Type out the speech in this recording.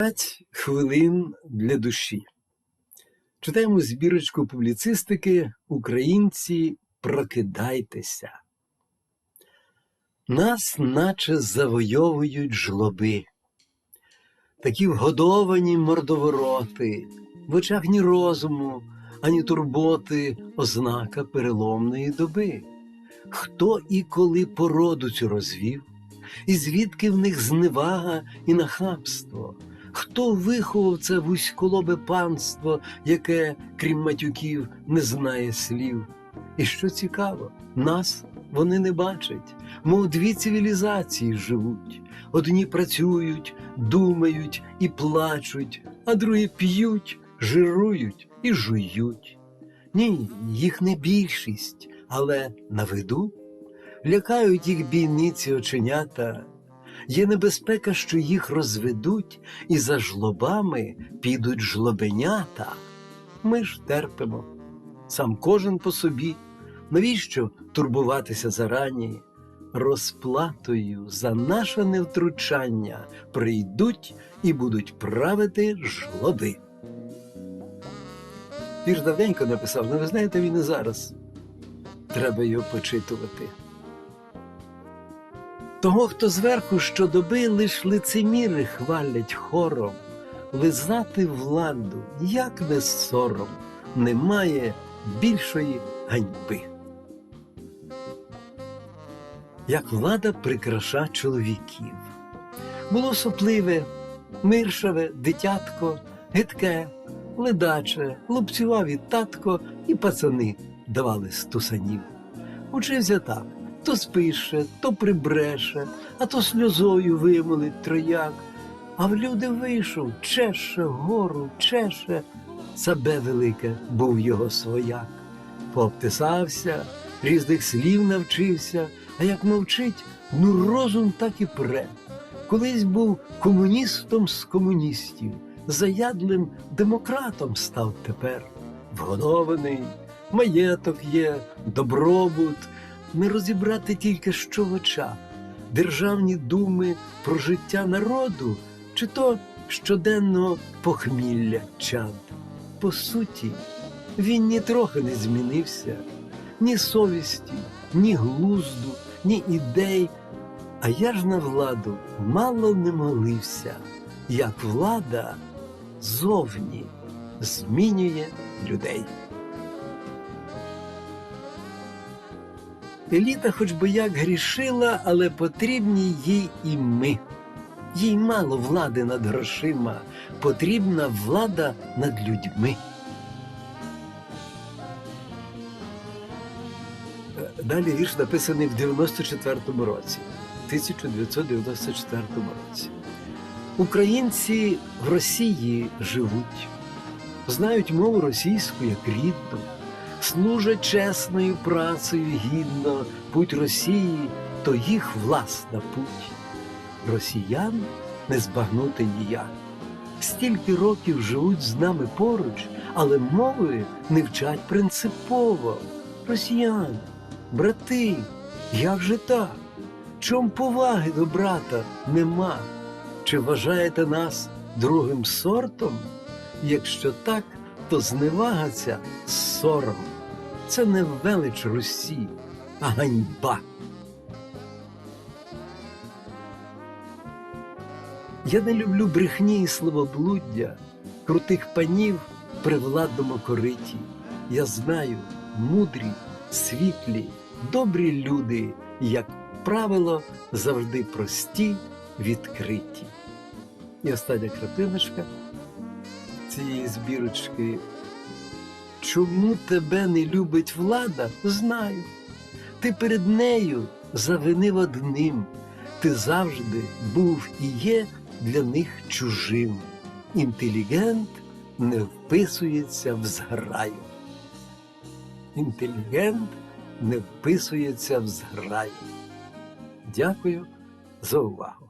П'ять хвилин для душі. Читаємо збірочку публіцистики Українці, прокидайтеся. Нас наче завойовують жлоби. Такі вгодовані мордовороти, в очах ні розуму, ані турботи, ознака переломної доби. Хто і коли породу цю розвів, і звідки в них зневага і нахабство? Хто виховав це вузьколобе панство, яке, крім матюків, не знає слів? І що цікаво, нас вони не бачать, мов дві цивілізації живуть. Одні працюють, думають і плачуть, а другі п'ють, жирують і жують. Ні, їх не більшість, але на виду лякають їх бійниці оченята. Є небезпека, що їх розведуть, і за жлобами підуть жлобенята. Ми ж терпимо, сам кожен по собі. Навіщо турбуватися зарані? Розплатою за наше невтручання прийдуть і будуть правити жлоби. Вірш давненько написав, але ви знаєте, він і зараз. Треба його почитувати. Того, хто зверху щодоби лиш лицеміри хвалять хором, лизати владу, як не сором, немає більшої ганьби. Як влада прикраша чоловіків. Було сопливе, миршаве, дитятко, гидке, ледаче, лупцював і татко, і пацани давали стусанів. Учився так то спише, то прибреше, а то сльозою вимолить трояк. А в люди вийшов, чеше гору, чеше, себе велике був його свояк. Пообтисався, різних слів навчився, а як мовчить, ну розум так і пре. Колись був комуністом з комуністів, заядлим демократом став тепер. Вгодований, маєток є, добробут, не розібрати тільки що в очах, державні думи про життя народу, чи то щоденного похмілля чад. По суті, він нітрохи не змінився, ні совісті, ні глузду, ні ідей. А я ж на владу мало не молився, як влада зовні змінює людей. Еліта хоч би як грішила, але потрібні їй і ми. Їй мало влади над грошима, потрібна влада над людьми. Е, Далі вірш написаний в 94-му році, 1994 році. Українці в Росії живуть, знають мову російську як рідну служать чесною працею гідно путь Росії, то їх власна путь. Росіян не збагнути ніяк. Стільки років живуть з нами поруч, але мови не вчать принципово. Росіяни, брати, як же так? Чом поваги до брата нема? Чи вважаєте нас другим сортом? Якщо так, то зневага ця сором. Це не велич Русі, а ганьба. Я не люблю брехні і словоблуддя, крутих панів при владному кориті. Я знаю, мудрі, світлі, добрі люди, як правило, завжди прості, відкриті. І остання крапиночка цієї збірочки. Чому тебе не любить влада, знаю. Ти перед нею завинив одним. Ти завжди був і є для них чужим. Інтелігент не вписується в зграю. Інтелігент не вписується в зграю. Дякую за увагу.